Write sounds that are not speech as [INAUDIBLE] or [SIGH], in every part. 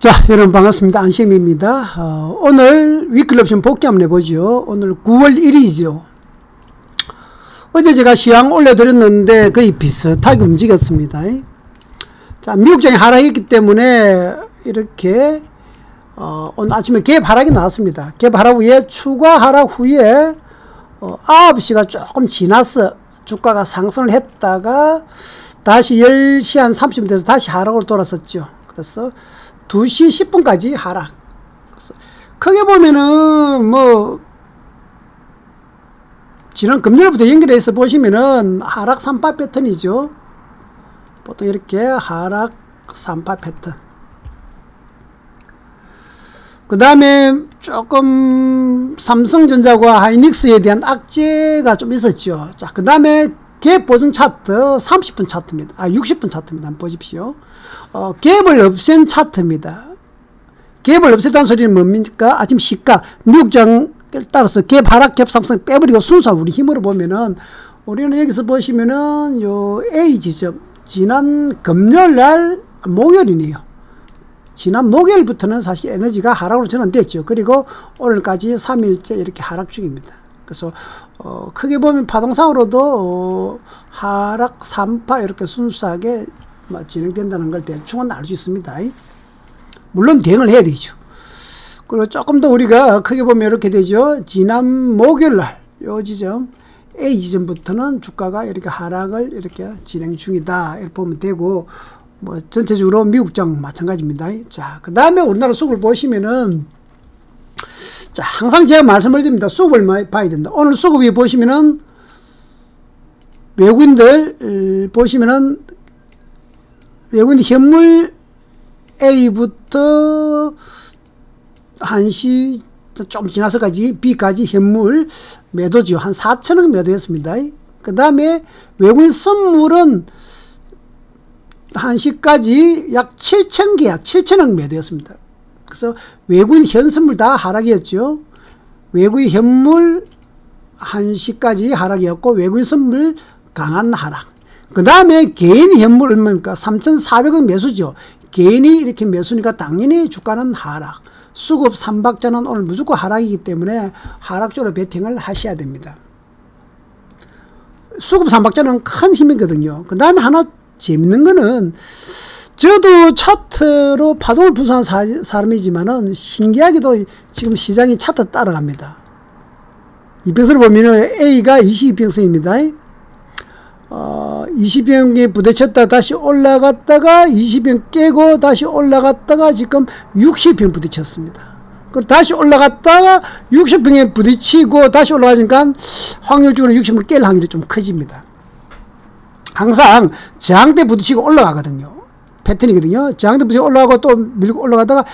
자, 여러분 반갑습니다. 안심입니다. 어, 오늘 위클 옵션 복귀 한번 해보죠. 오늘 9월 1일이죠. 어제 제가 시황 올려드렸는데 거의 비슷하게 움직였습니다. 자, 미국장이 하락했기 때문에 이렇게 어, 오늘 아침에 갭 하락이 나왔습니다. 갭 하락 후에 추가 하락 후에 어, 9시가 조금 지나서 주가가 상승을 했다가 다시 10시 한 30분 돼서 다시 하락으로 돌아섰죠. 그래서 2시 10분까지 하락. 그래서 크게 보면은 뭐 지난 금요일부터 연결해서 보시면은 하락 3파 패턴이죠. 보통 이렇게 하락 3파 패턴. 그 다음에 조금 삼성전자와 하이닉스에 대한 악재가 좀 있었죠. 자, 그 다음에 갭 보증 차트 30분 차트입니다. 아, 60분 차트입니다. 한번 보십시오. 어, 갭을 없앤 차트입니다. 갭을 없앴다는 소리는 뭡니까? 아침 시가, 미국장 따라서 갭 하락, 갭 상승 빼버리고 순서 우리 힘으로 보면은 우리는 여기서 보시면은 요 A 지점, 지난 금요일 날 목요일이네요. 지난 목요일부터는 사실 에너지가 하락으로 전환됐죠. 그리고 오늘까지 3일째 이렇게 하락 중입니다. 그래서 어, 크게 보면 파동상으로도 어, 하락 3파 이렇게 순수하게 뭐 진행된다는 걸 대충은 알 수 있습니다. 물론 대응을 해야 되죠. 그리고 조금 더 우리가 크게 보면 이렇게 되죠. 지난 목요일 날, 요 지점, A 지점부터는 주가가 이렇게 하락을 이렇게 진행 중이다. 이렇게 보면 되고, 뭐 전체적으로 미국장 마찬가지입니다. 자, 그 다음에 우리나라 수급을 보시면은 자, 항상 제가 말씀을 드립니다. 수급을 봐야 된다. 오늘 수급이 보시면은 외국인들 보시면은 외국인 현물 A부터 1시 좀 지나서까지 B까지 현물 매도지요. 한 4천억 매도했습니다. 그 다음에 외국인 선물은 1시까지 약 7천 계약, 7천억 매도했습니다. 그래서 외국인 현선물 다 하락이었죠. 외국인 현물 1시까지 하락이었고 외국인 선물 강한 하락. 그 다음에 개인 현물 얼마입니까? 3,400원 매수죠. 개인이 이렇게 매수니까 당연히 주가는 하락. 수급 3박자는 오늘 무조건 하락이기 때문에 하락 쪽으로 베팅을 하셔야 됩니다. 수급 3박자는 큰 힘이거든요. 그 다음에 하나 재밌는 거는 저도 차트로 파동을 부수한 사람이지만은 신기하게도 지금 시장이 차트 따라갑니다. 이평선을 보면은 A가 22평선입니다. 어, 20평에 부딪혔다 다시 올라갔다가 20평 깨고 다시 올라갔다가 지금 60평 부딪혔습니다. 그 다시 올라갔다가 60평에 부딪히고 다시 올라가니까 확률적으로 60평을 깰 확률이 좀 커집니다. 항상 저항대 부딪히고 올라가거든요. 패턴이거든요. 저항대 부딪히고 올라가고 또 밀고 올라가다가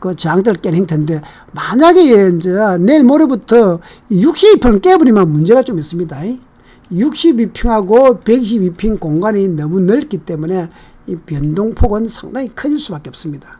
그 저항대를 깬 형태인데 만약에 이제 내일 모레부터 62평을 깨버리면 문제가 좀 있습니다. 62평하고 122평 공간이 너무 넓기 때문에 이 변동폭은 상당히 커질 수밖에 없습니다.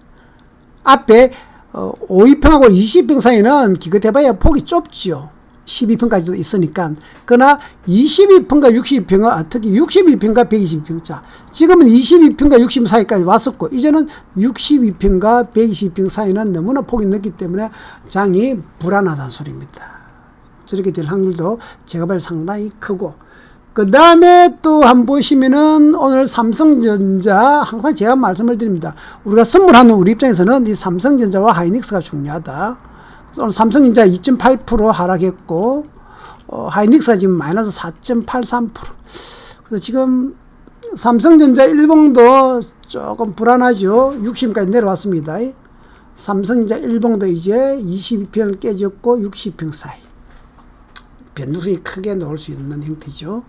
앞에 어, 52평하고 20평 사이는 기껏해봐야 폭이 좁죠. 12평까지도 있으니까. 그러나 22평과 62평은 아, 특히 62평과 122평. 자, 지금은 22평과 60 사이까지 왔었고, 이제는 62평과 120평 사이는 너무나 폭이 넓기 때문에 장이 불안하다는 소리입니다. 저렇게 될 확률도 제가 볼 상당히 크고, 그 다음에 또 한번 보시면은 오늘 삼성전자 항상 제가 말씀을 드립니다. 우리가 선물하는 우리 입장에서는 이 삼성전자와 하이닉스가 중요하다. 삼성전자 2.8% 하락했고 어, 하이닉스가 지금 마이너스 4.83%. 그래서 지금 삼성전자 일봉도 조금 불안하죠. 60까지 내려왔습니다. 삼성전자 일봉도 이제 22평 깨졌고 60평 사이. 변동성이 크게 나올 수 있는 형태죠.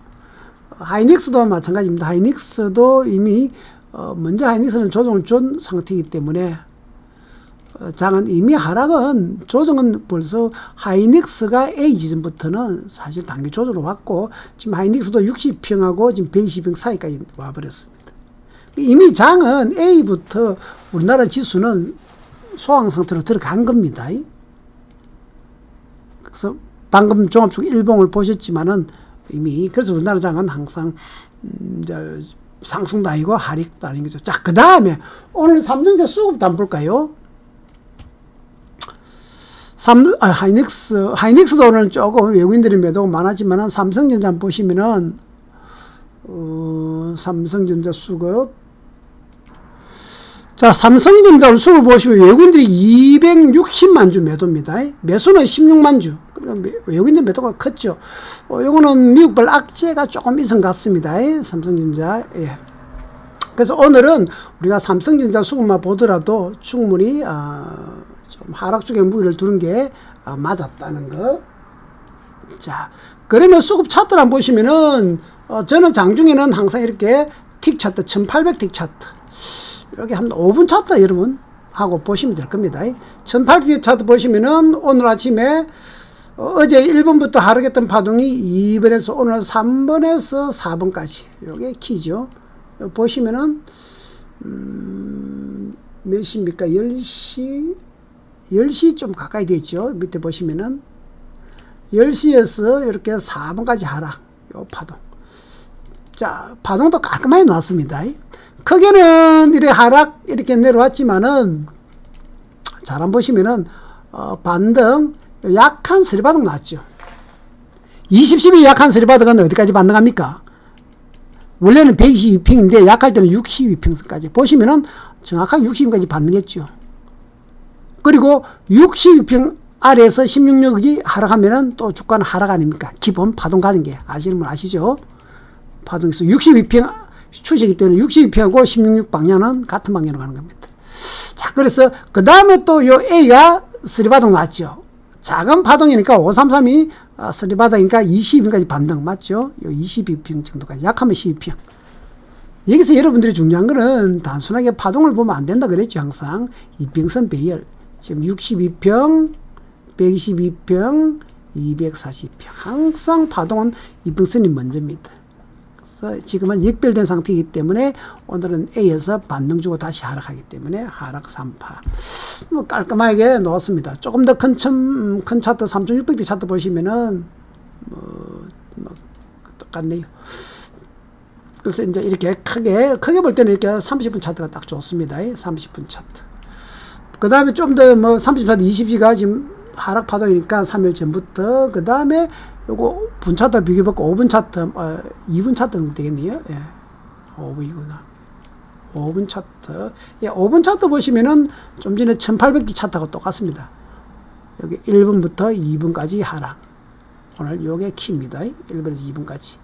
하이닉스도 마찬가지입니다. 하이닉스도 이미 어 먼저 하이닉스는 조정을 준 상태이기 때문에 어 장은 이미 하락은 조정은 벌써 하이닉스가 A 지점부터는 사실 단기 조정으로 왔고 지금 하이닉스도 60평하고 지금 120평 사이까지 와버렸습니다. 이미 장은 A부터 우리나라 지수는 소황 상태로 들어간 겁니다. 그래서 방금 종합적 일봉을 보셨지만은 이미 그래서 우리나라 장은 항상 음, 상승도 아니고 하락도 아닌 거죠. 자, 그 다음에 오늘 삼성전자 수급도 한번 볼까요? 삼, 아, 하이닉스, 하이닉스도 오늘 조금 외국인들이 매도가 많았지만은 삼성전자 보시면은, 어, 삼성전자 수급. 자, 삼성전자 수급 보시면 외국인들이 260만 주 매도입니다. 매수는 16만 주. 그러니까 외국인들 매도가 컸죠. 어, 요거는 미국발 악재가 조금 있은 것 같습니다. 삼성전자. 예. 그래서 오늘은 우리가 삼성전자 수급만 보더라도 충분히, 어, 좀 하락 쪽에 무기를 두는 게 어, 맞았다는 거. 자, 그러면 수급 차트를 한번 보시면은, 어, 저는 장중에는 항상 이렇게 틱 차트, 1800틱 차트. 여기 한 5분 차트 여러분 하고 보시면 될 겁니다. 1800틱 차트 보시면은 오늘 아침에 어, 제 1번부터 하락했던 파동이 2번에서 오늘 3번에서 4번까지. 요게 키죠. 보시면은, 음, 몇 시입니까? 10시, 10시 좀 가까이 됐죠. 밑에 보시면은 10시에서 이렇게 4번까지 하락. 요 파동. 자, 파동도 깔끔하게 나왔습니다. 크게는 이렇게 하락 이렇게 내려왔지만은 잘 안 보시면은 어, 반등 약한 스리바닥 나왔죠. 20, 12 약한 스리바닥은 어디까지 반등합니까? 원래는 122평인데 약할 때는 62평선까지 보시면은 정확하게 60평까지 반등했죠. 그리고 62평 아래에서 16력이 하락하면은 또 주가는 하락 아닙니까? 기본 파동 가진 게 아시는 분 아시죠? 파동에서 62평 추세이기 때문에 62평하고 16력 방향은 같은 방향으로 가는 겁니다. 자, 그래서 그 다음에 또 요 A가 스리바닥 나왔죠. 작은 파동이니까 533이 어, 스리바닥이니까 22평까지 반등 맞죠? 요 22평 정도까지 약하면 12평. 여기서 여러분들이 중요한 거는 단순하게 파동을 보면 안 된다 그랬죠 항상 이평선 배열 지금 62평 122평 240평. 항상 파동은 이평선이 먼저입니다. 그래서 지금은 역별된 상태이기 때문에 오늘은 A에서 반등 주고 다시 하락하기 때문에 하락 3파. 뭐 깔끔하게 넣었습니다. 조금 더 큰 큰 차트 3600대 차트 보시면은 뭐, 뭐 똑같네요. 그래서 이제 이렇게 크게, 크게 볼 때는 이렇게 30분 차트가 딱 좋습니다. 30분 차트. 그 다음에 좀 더 뭐 30차트 20시가 지금 하락 파동이니까 3일 전부터. 그 다음에 요거 분 차트 비교해보고 5분 차트, 어, 2분 차트 되겠네요. 예. 5분이구나. 5분 차트. 예, 5분 차트 보시면은 좀 전에 1800기 차트하고 똑같습니다. 여기 1분부터 2분까지 하락. 오늘 요게 키입니다. 1분에서 2분까지.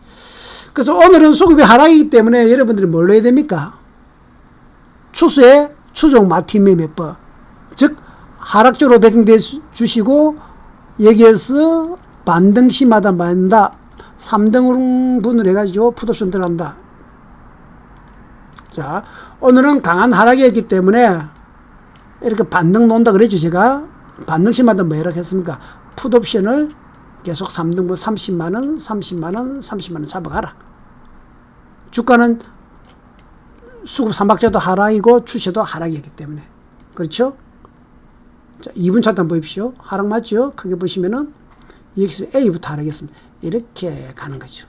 그래서 오늘은 수급이 하락이기 때문에 여러분들이 뭘로 해야 됩니까? 추수에 추종 마티메 매법. 즉, 하락적으로 배정돼 주시고, 여기에서 반등 심하다, 만다. 3등 분을 해가지고 풋옵션 들어간다. 자, 오늘은 강한 하락이었기 때문에 이렇게 반등 논다 그랬죠, 제가. 반등 심하다 뭐 이렇게 했습니까? 풋옵션을 계속 3등분 30만원, 30만원, 30만원 잡아가라. 주가는 수급 삼박자도 하락이고 추세도 하락이기 때문에. 그렇죠? 자, 2분 차트 한번 보십시오. 하락 맞죠? 크게 보시면은 여기서 A부터 하락했습니다. 이렇게 가는 거죠.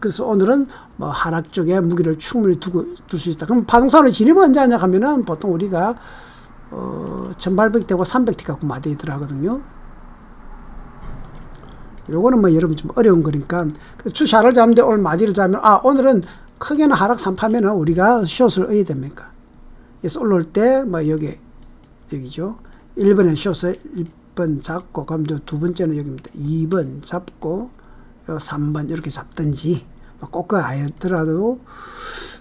그래서 오늘은 뭐 하락 쪽에 무기를 충분히 두고 둘 수 있다. 그럼 파동사로 진입은 언제 하냐 하면은 보통 우리가 어, 1800대고 300대 갖고 마디에 들어가거든요. 요거는 뭐 여러분 좀 어려운 거니까 주샤를 잡는데 오늘 마디를 잡으면 아 오늘은 크게는 하락 3파면은 우리가 숏을 어야 됩니까? 그래서 올라올 때 뭐 여기 여기죠. 1번에 숏을 1번 잡고 그럼 두 번째는 여기입니다. 2번 잡고 요 3번 이렇게 잡든지 꼭그 아니더라도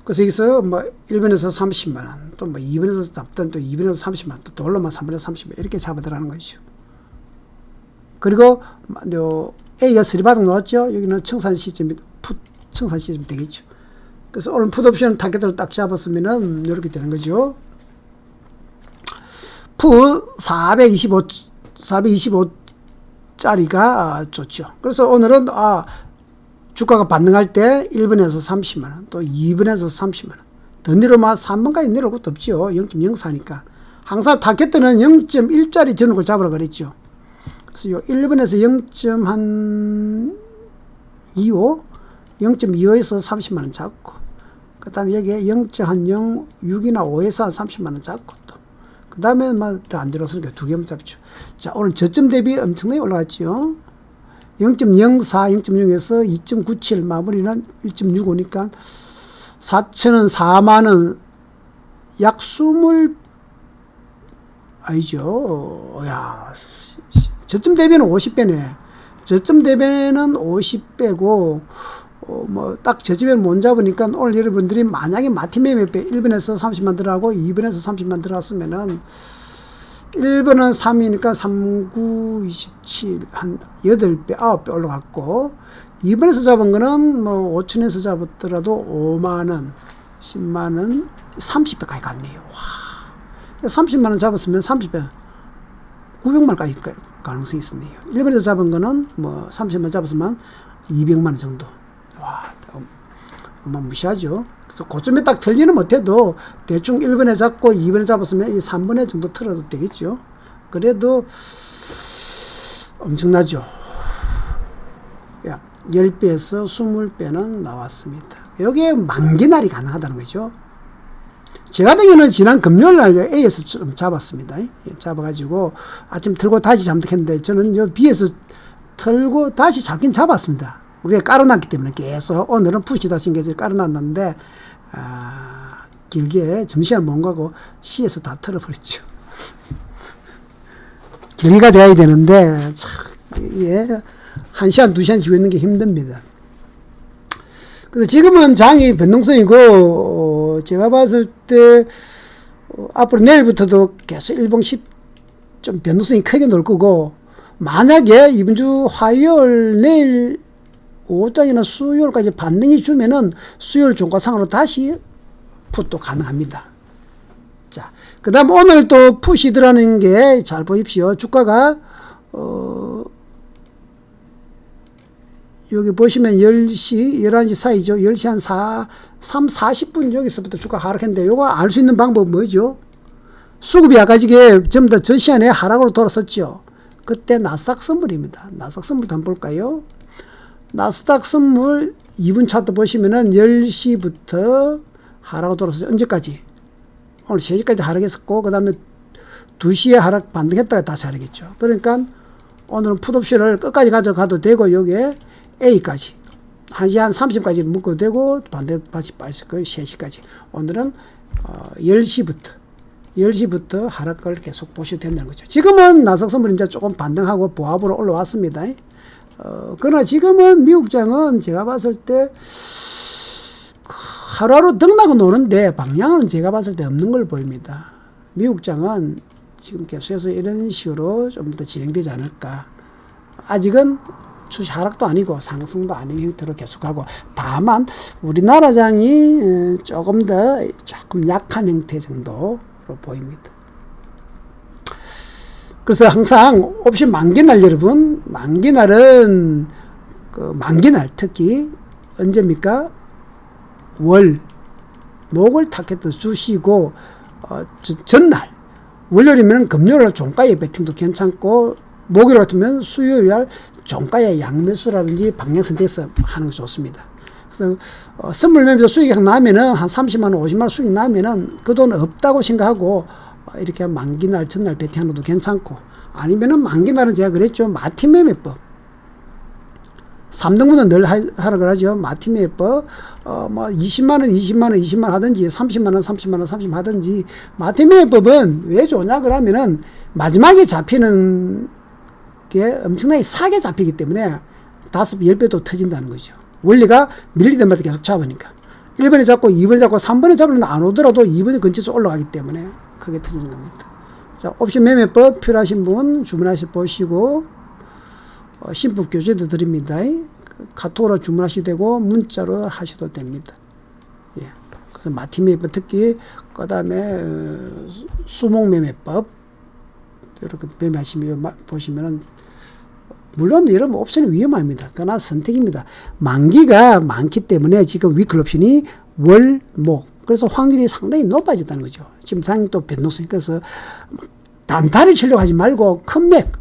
그래서 여기서 뭐 1번에서 30만 원, 또 뭐 2번에서 잡든 또 2번에서 30만 원, 또 돌로만 3번에서 30만 원 이렇게 잡아들라는 거죠. 그리고 요 A가 스리바닥 나왔죠. 여기는 청산 시점이 풋 청산 시점 되겠죠. 그래서 오늘 풋옵션 타겟을 딱 잡았으면은 이렇게 되는 거죠. 풋 425, 425짜리가 좋죠. 그래서 오늘은 아 주가가 반등할 때 1번에서 30만 원, 또 2번에서 30만 원. 더 내려면 3번까지 내려올 것도 없죠. 0.04니까. 항상 타겟들은 0.1짜리 전국을 잡으라 그랬죠. 그래서 요 1번에서 0.25, 0.25에서 30만 원 잡고, 그 다음에 여기에 0.06이나 5에서 30만 원 잡고 또, 그 다음에 막안 들어서니까 두 개만 잡죠. 자, 오늘 저점 대비 엄청나게 올라갔죠. 0.04, 0.6에서 2.97 마무리는 1.65니까 4천원, 4만원 약 20, 아니죠. 야, 저점 대비는 50배네. 저점 대비는 50배고, 어, 뭐, 딱 저점을 못 잡으니까 오늘 여러분들이 만약에 마티메 몇배 1번에서 30만 들어가고 2번에서 30만 들어갔으면은 1번은 3이니까 3, 9, 27, 한 8배, 9배 올라갔고, 2번에서 잡은 거는 뭐 5천에서 잡았더라도 5만원, 10만원, 30배까지 갔네요. 와. 30만원 잡았으면 30배, 900만원까지 가능성이 있었네요. 1번에서 잡은 거는 뭐 30만 잡았으면 200만원 정도. 와, 엄마 무시하죠. 그래서 고점에 딱 틀리는 못해도 대충 1번에 잡고 2번에 잡았으면 이 3번에 정도 틀어도 되겠죠. 그래도 엄청나죠. 약 10배에서 20배는 나왔습니다. 여기에 만기날이 가능하다는 거죠. 제 같은 경우는 지난 금요일 날 A에서 좀 잡았습니다. 예, 잡아가지고 아침 틀고 다시 잠들했는데 저는 요 B에서 틀고 다시 잡긴 잡았습니다. 위에 깔아놨기 때문에 계속 오늘은 푸시다 신경질 깔아놨는데 아, 길게 점심시간 못 가고 C에서 다 털어버렸죠. [LAUGHS] 길게 가져가야 되는데 참 예, 한 시간 두 시간 쉬고 있는 게 힘듭니다. 그래서 지금은 장이 변동성이고 어, 제가 봤을 때 어, 앞으로 내일부터도 계속 일봉 10좀 변동성이 크게 놀 거고 만약에 이번 주 화요일 내일 오장이나 수요일까지 반등이 주면은 수요일 종가상으로 다시 풋도 가능합니다. 자, 그 다음 오늘 또 들어가는 게 잘 보십시오. 주가가, 어, 여기 보시면 10시, 11시 사이죠. 10시 한 4, 3, 40분 여기서부터 주가 하락했는데 요거 알 수 있는 방법은 뭐죠? 수급이 아까지게 전부 다저 시간에 하락으로 돌아섰죠. 그때 나스닥 선물입니다. 나스닥 선물 한번 볼까요? 나스닥 선물 2분 차트 보시면은 10시부터 하락을 돌아서 언제까지? 오늘 3시까지 하락했었고, 그 다음에 2시에 하락 반등했다가 다시 하락했죠. 그러니까 오늘은 풋옵션을 끝까지 가져가도 되고, 요게 A까지. 1시 한 30까지 묶어도 되고, 반대 다시 빠질 거예요. 3시까지. 오늘은 어, 10시부터. 10시부터 하락을 계속 보셔도 된다는 거죠. 지금은 나스닥 선물 이제 조금 반등하고 보합으로 올라왔습니다. 어, 그러나 지금은 미국장은 제가 봤을 때 하루하루 등락은 오는데 방향은 제가 봤을 때 없는 걸 보입니다. 미국장은 지금 계속해서 이런 식으로 좀 더 진행되지 않을까. 아직은 주식 하락도 아니고 상승도 아닌 형태로 계속하고 다만 우리나라 장이 어, 조금 더 조금 약한 형태 정도로 보입니다. 그래서 항상 옵션 만기날 여러분, 만기날은 그 만기날 특히 언제입니까? 월, 목을 타켓도 주시고 어, 전날 월요일이면 금요일 종가의 배팅도 괜찮고 목요일 같으면 수요일 종가의 양매수라든지 방향 선택해서 하는 게 좋습니다. 그래서 어, 선물 매매도 수익이 나면은 한 30만 원, 50만 원 수익이 나면은 그 돈 없다고 생각하고 어, 이렇게 만기날 전날 베팅하는 것도 괜찮고 아니면은 만기날은 제가 그랬죠. 마티매매법 3등분은 늘 하라 그러죠. 마티매법 어뭐 20만원 20만원 20만원 하든지 30만원 30만원 30만 하든지. 마티매법은 왜 좋냐 그러면은 마지막에 잡히는 게 엄청나게 싸게 잡히기 때문에 다섯 배, 열 배도 터진다는 거죠. 원리가 밀리던 마다 계속 잡으니까. 1번에 잡고 2번에 잡고 3번에 잡으면 안 오더라도 2번에 근처에서 올라가기 때문에 크게 터지는 겁니다. 자, 옵션 매매법 필요하신 분 주문하시 보시고 어, 신품 교재도 드립니다. 그 카톡으로 주문하셔도 되고 문자로 하셔도 됩니다. 예. 그래서 마티 매매법 특히 그다음에 어, 수목 매매법 이렇게 매매하시면 보시면은 물론 여러분 옵션이 위험합니다. 그러나 선택입니다. 만기가 많기 때문에 지금 위클 옵션이 월, 목. 그래서 확률이 상당히 높아졌다는 거죠. 지금 장또 변동성. 그래서 단타를 치려고 하지 말고 큰 맥,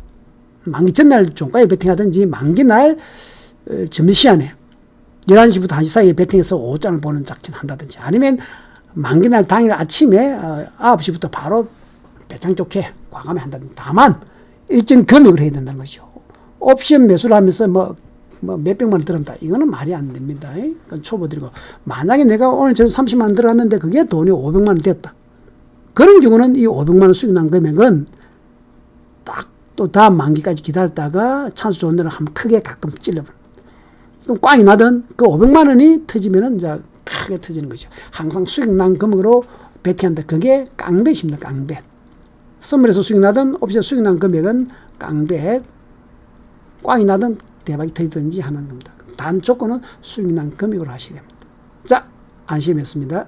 만기 전날 종가에 베팅하든지 만기 날 어, 점심시간에 11시부터 1시 사이에 베팅해서 5장을 보는 작전 한다든지 아니면 만기 날 당일 아침에 9시부터 어, 바로 배짱 좋게 과감히 한다. 다만 일정 금액을 해야 된다는 거죠. 옵션 매수를 하면서 뭐, 뭐 몇백만 원 들었다. 이거는 말이 안 됩니다. 그건 초보들이고. 만약에 내가 오늘 저는 30만 원 들어갔는데 그게 돈이 500만 원 됐다. 그런 경우는 이 500만 원 수익 난 금액은 딱 또 다음 만기까지 기다렸다가 찬스 좋은 데는 한번 크게 가끔 찔러버립니다. 그럼 꽝이 나든 그 500만 원이 터지면은 이제 크게 터지는 거죠. 항상 수익 난 금액으로 베팅한다. 그게 깡bet입니다. 깡bet. 선물에서 수익 나든 옵션 수익 난 금액은 깡bet. 꽝이 나든 대박이 터지든지 하는 겁니다. 단 조건은 수익 난 금액으로 하셔야 됩니다. 자, 안심했습니다.